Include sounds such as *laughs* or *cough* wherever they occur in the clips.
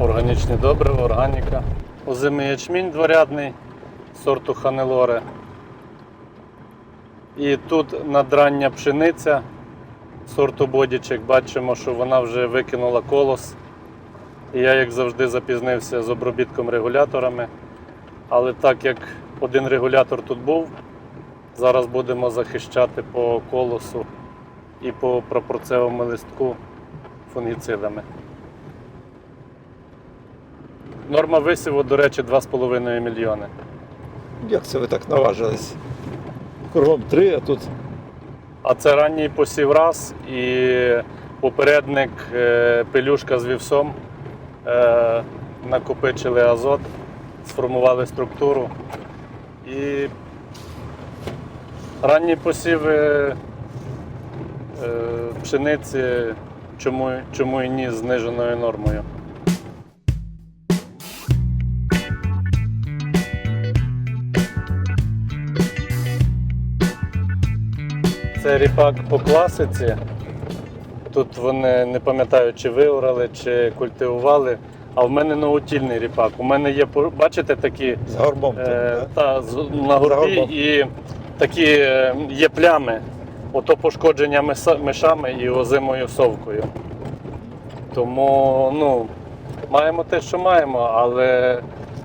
Органічні добрива, органіка. Озимий ячмінь дворядний сорту Ханелоре. І тут надрання пшениця сорту Бодічек. Бачимо, що вона вже викинула колос. І я, як завжди, запізнився з обробітком регуляторами. Але так як один регулятор тут був, зараз будемо захищати по колосу і по прапорцевому листку фунгіцидами. Норма висіву, до речі, 2,5 мільйони. Як це ви так наважились? Кругом три, а тут А це ранній посів раз і попередник е, пелюшка з вівсом е, накопичили азот, сформували структуру. І ранні посіви е, пшениці, чому, чому і ні зниженою нормою. Це ріпак по класиці. Тут вони не пам'ятаю, чи виорали, чи культивували. А в мене наутільний ріпак. У мене є, бачите, такі з горбом. е, та, з- на горбі горбом. і такі е, є плями. Ото пошкодження миса- мишами і озимою совкою. Тому ну, маємо те, що маємо, але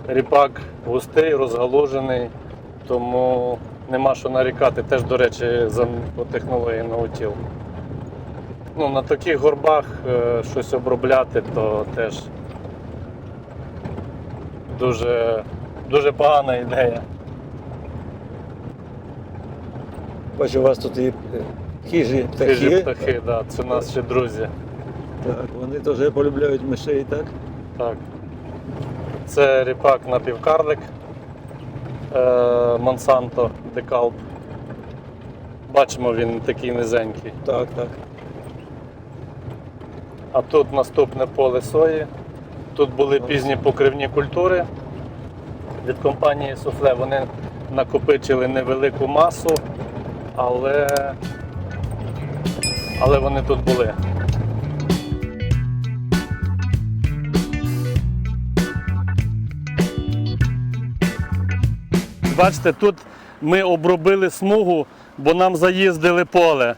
ріпак густий, розгалужений, тому нема що нарікати. Теж, до речі, за по технології наутіл. Ну, на таких горбах е, щось обробляти, то теж дуже, дуже погана ідея. Бачу, у вас тут і хижі птахи. Хижі птахи, да, це наші друзі. Так, вони теж полюбляють мишей, так? Так. Це ріпак напівкарлик е, Monsanto Decalb. Бачимо, він такий низенький. Так, так. А тут наступне поле сої. Тут були пізні покривні культури від компанії Суфле. Вони накопичили невелику масу, але, але вони тут були. Бачите, тут ми обробили смугу, бо нам заїздили поле.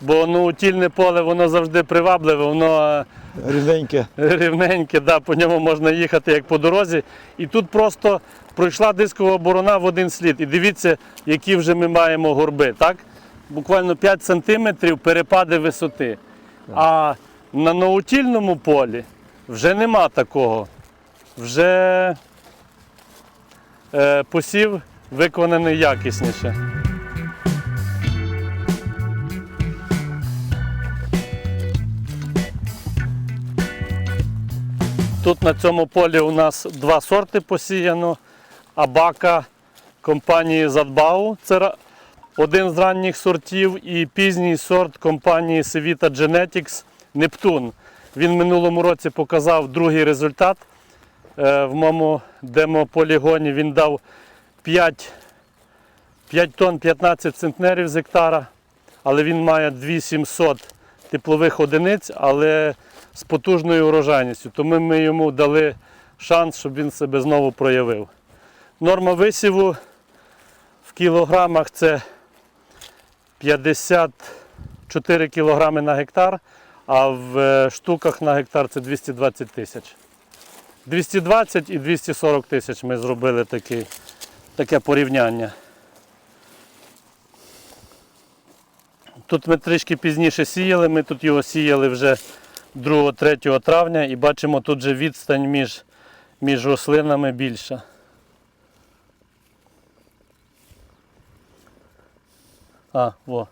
Бо ну, тільне поле воно завжди привабливе, воно е, Рівненьке. рівненьке, да, по ньому можна їхати як по дорозі. І тут просто пройшла дискова борона в один слід. І дивіться, які вже ми маємо горби. Так? Буквально 5 сантиметрів перепади висоти. А на наутільному полі вже нема такого. Вже е, посів виконаний якісніше. Тут на цьому полі у нас два сорти посіяно. Абака компанії Задбау. Це один з ранніх сортів, і пізній сорт компанії Sevita Genetics Нептун. Він минулому році показав другий результат. Е, В моєму демополігоні він дав 5, 5 тонн 15 центнерів з гектара, але він має 2700 теплових одиниць, але з потужною урожайністю. Тому ми йому дали шанс, щоб він себе знову проявив. Норма висіву в кілограмах це 54 кілограми на гектар, а в е, штуках на гектар це 220 тисяч. 220 і 240 тисяч ми зробили такий, таке порівняння. Тут ми трішки пізніше сіяли, ми тут його сіяли вже 2-3 травня і бачимо тут же відстань між, між рослинами більша. А, во.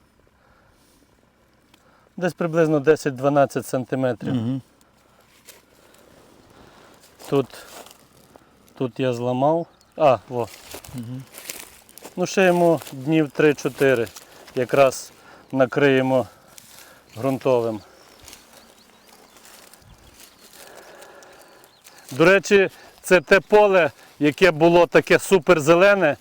Десь приблизно 10-12 сантиметрів. Угу. Тут, тут я зламав. А, во. Ну, ще йому днів 3-4. Якраз накриємо ґрунтовим. До речі, це те поле, яке було таке суперзелене,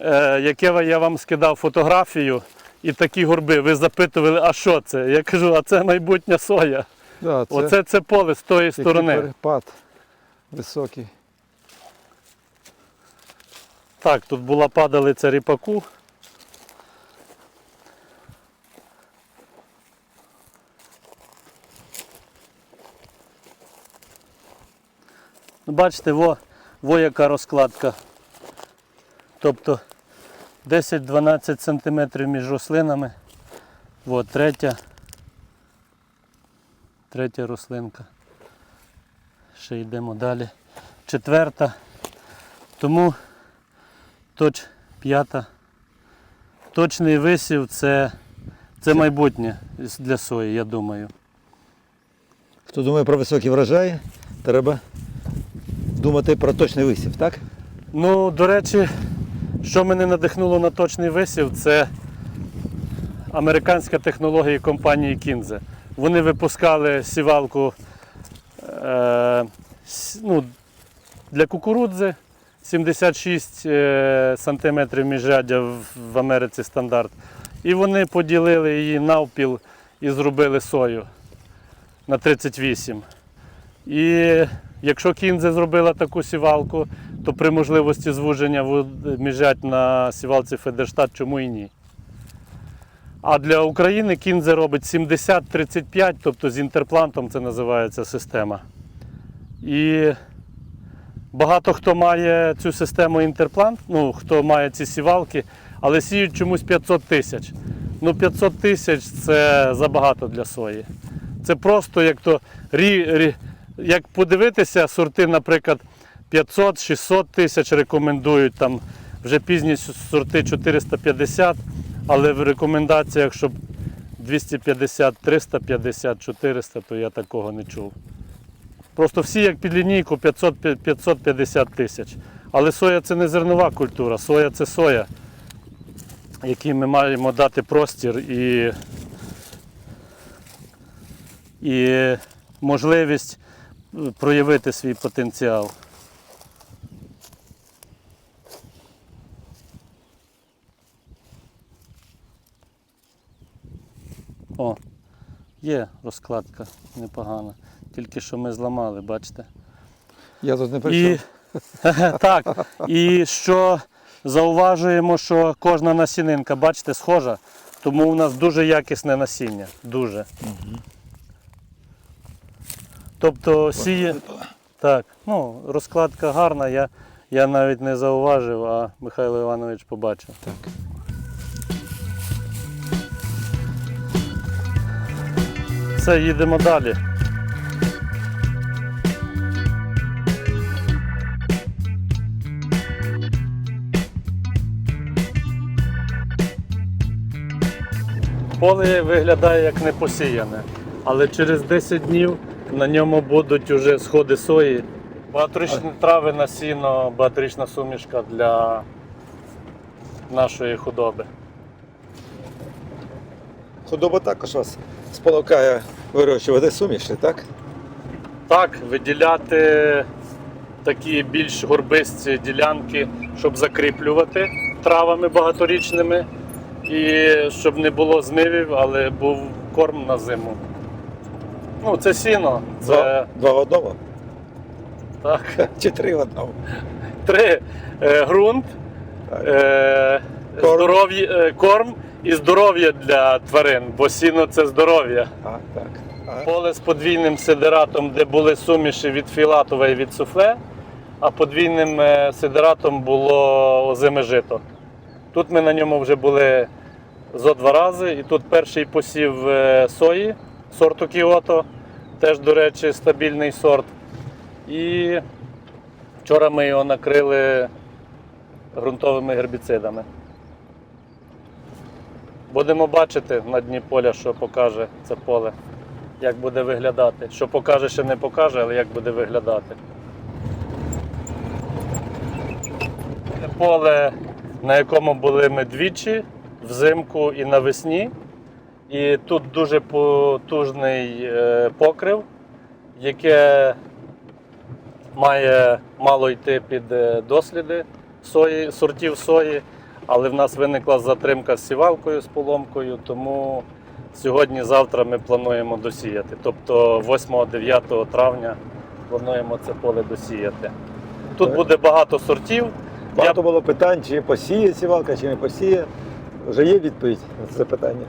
е, яке я вам скидав фотографію і такі горби. Ви запитували, а що це? Я кажу, а це майбутня соя. Да, це Оце це поле з тої сторони. перепад. високий. Так, тут була падалиця ріпаку. Ну, Бачите, во, во яка розкладка. Тобто 10-12 см між рослинами. Во, третя. Третя рослинка. Ще йдемо далі. Четверта. Тому точ п'ята. Точний висів це, це майбутнє для сої, я думаю. Хто думає про високий врожай, треба думати про точний висів, так? Ну, до речі, що мене надихнуло на точний висів, це американська технологія компанії Кінзе. Вони випускали сівалку е, ну, для кукурудзи 76 е, сантиметрів міжряддя в, Америці стандарт. І вони поділили її навпіл і зробили сою на 38. І якщо Кінзе зробила таку сівалку, то при можливості звуження міжрядь на сівалці Федерштат чому і ні. А для України Кінзе робить 70-35, тобто з інтерплантом це називається система. І багато хто має цю систему інтерплант, ну хто має ці сівалки, але сіють чомусь 500 тисяч. Ну 500 тисяч це забагато для сої. Це просто як то рі, як подивитися, сорти, наприклад, 500-600 тисяч рекомендують, там вже пізні сорти 450, але в рекомендаціях, щоб 250, 350, 400, то я такого не чув. Просто всі як під лінійку 500, 550 тисяч. Але соя це не зернова культура, соя це соя, якій ми маємо дати простір і, і можливість проявити свій потенціал. О, є розкладка непогана. Тільки що ми зламали, бачите? Я тут не І, *laughs* так, і що зауважуємо, що кожна насінинка, бачите, схожа, тому у нас дуже якісне насіння. Дуже. Тобто сіє. Так, ну, розкладка гарна, я, я навіть не зауважив, а Михайло Іванович побачив. Так. Все, їдемо далі. Поле виглядає як не посіяне, але через 10 днів на ньому будуть уже сходи сої. Багаторічні трави на сіно, багаторічна сумішка для нашої худоби. Худоба також вас спонукає вирощувати суміші, так? Так, виділяти такі більш горбисті ділянки, щоб закріплювати травами багаторічними і щоб не було змивів, але був корм на зиму. Ну, це сіно. Це Два, так, *laughs* Чи три одному? три е, ґрунт, Так. е, Корм. здоров'я, е, корм і здоров'я для тварин, бо сіно це здоров'я. А, так. А, Поле з подвійним сидератом, де були суміші від філатова і від суфле, а подвійним е, сидератом було озиме жито. Тут ми на ньому вже були зо два рази, і тут перший посів е, сої сорту Кіото, теж, до речі, стабільний сорт. І вчора ми його накрили ґрунтовими гербіцидами. Будемо бачити на дні поля, що покаже це поле як буде виглядати. Що покаже, ще не покаже, але як буде виглядати. Це поле, на якому були ми двічі, взимку і навесні. І тут дуже потужний е, покрив, яке має мало йти під е, досліди сої, сортів сої, але в нас виникла затримка з сівалкою, з поломкою, тому Сьогодні-завтра ми плануємо досіяти. Тобто 8-9 травня плануємо це поле досіяти. Тут буде багато сортів. Багато було питань, чи посіє сівалка, чи не посіє. Вже є відповідь на це питання.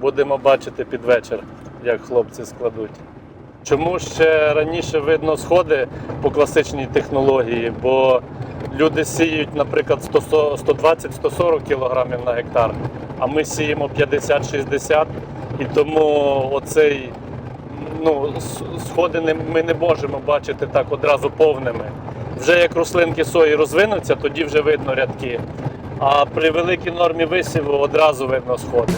Будемо бачити під вечір, як хлопці складуть. Чому ще раніше видно сходи по класичній технології? Бо люди сіють, наприклад, 120-140 кг на гектар, а ми сіємо 50-60, і тому оцей ну, сходи ми не можемо бачити так одразу повними. Вже як рослинки сої розвинуться, тоді вже видно рядки. А при великій нормі висіву одразу видно сходи.